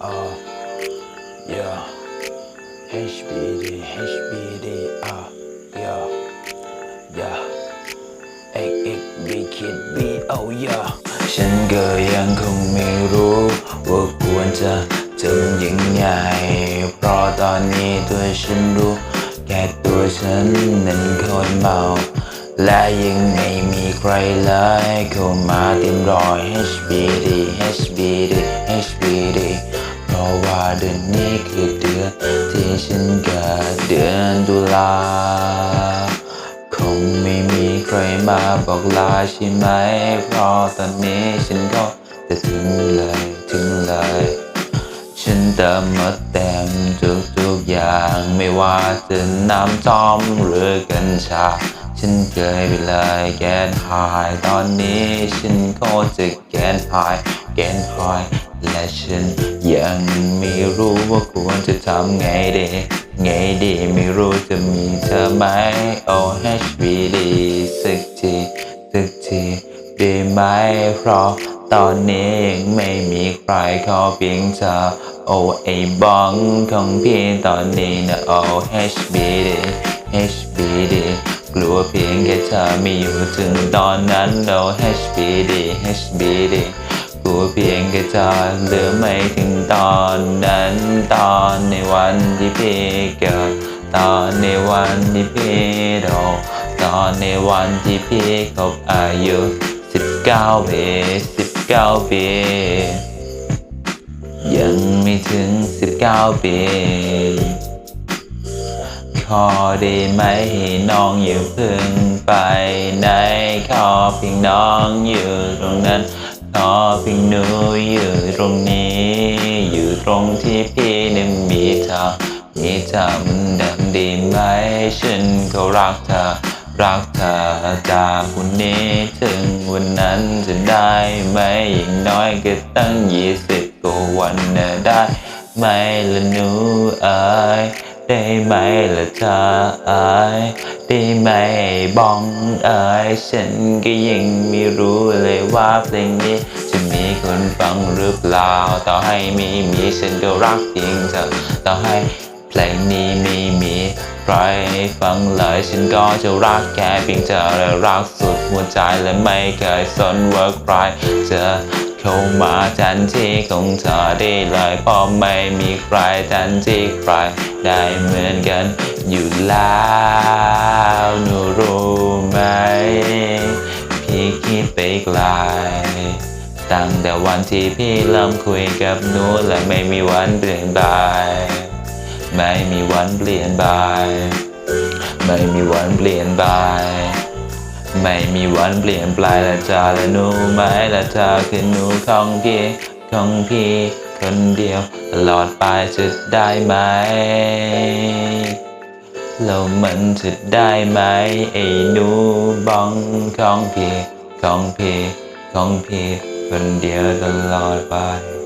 R yeah HBD HBD R yeah yeah X X B คิด B oh yeah ฉันก็ยังคงไม่รู้ว่าควรจะทำยังไงเพราะตอนนี้ตัวฉันรู้แค่ตัวฉันนั้นคนเมาและยังไม่มีใครเลยเข้ามาเต็มรอย HBD HBD HBD ราะว่าเดือนนี้คือเดือนที่ฉันเกิดเดือนตุลาคงไม่มีใครมาบอกลาใช่ไหม เพราะตอนนี้ฉันก็จะถึงเลยถึงเลย ฉันเติมมาเต็มทุกๆอย่างไม่ว่าจะน้ำจอมหรือกัญชา ฉันเคยไปเลยแกนหาย ตอนนี้ฉันก็จะแกนหายแกนหาย และฉันยังไม่รู้ว่าควรจะทำไงดีไงดีไม่รู้จะมีเธอไหม Oh HBD สักทีสักทีได้ไหมเพราะตอนนี้ยังไม่มีใครขอเพียงเธอ โอ้ไอ้บ้องของพี่ตอนนี้นะ Oh HBD HBD กลัวเพียงแค่เธอไม่อยู่ถึงตอนนั้น Oh HBD HBD ลัวเพียงแค่เธอเหลือไม่ถึงตอนนั้นตอนในวันที่พี่เกิดตอนในวันที่พี่โตตอนในวันที่พี่ครบอายุ19ปี19ปียังไม่ถึง19ปีขอได้ไหมให้น้องอย่พึ่งไปไหนขอเพียงน้องอยู่ตรงนั้น พียงหนูอยู่ตรงนี้ อยู่ตรงที่พี่นั้นมีเธอมีเธอมันดิมดีไหม ฉันก็รักเธอ รักเธอจากวันนี้ถึงวันนั้นจะได้ไหมอย่างน้อยก็ตั้งยี่สิบกว่าวันนะได้ไหมละหนูเอ้ยได้ไหมละเธอเอ้ยได้ไหมบ้องเอ้ยฉันก็ยังไม่รู้เลยว่าเพลงนี้ คนฟังหรือเปล่า ต่อให้ม่มีฉันก็รักเพียงเธอต่อให้เพลงนี้ม่มีใครฟังเลยฉันก็จะรักแค่เพียงเธอและรักสุดหัวใจและไม่เคยสนว่าใครจะเข้ามาแทนที่ของเธอได้เลยเพราะไม่มีใครแทนที่ใครได้เหมือนกันอยู่แล้วหนูรู้ไหมพี่คิดไปไกล ตั้งแต่วันที่พี่เริ่มคุยกับหนูและไม่มีวันเปลี่ยนไปไม่มีวันเปลี่ยนไปไม่มีวันเปลี่ยนไปไม่มีวันเปลี่ยนปลงและเธอและหนูไหมและเธอคือหนูของพี่ของพี่คนเดียวตลอดไปจะได้ไหมแล้วมันจะได้ไหมไอ้หนูบ้องของพี่ของพี่ของพี่ when dear the Lord by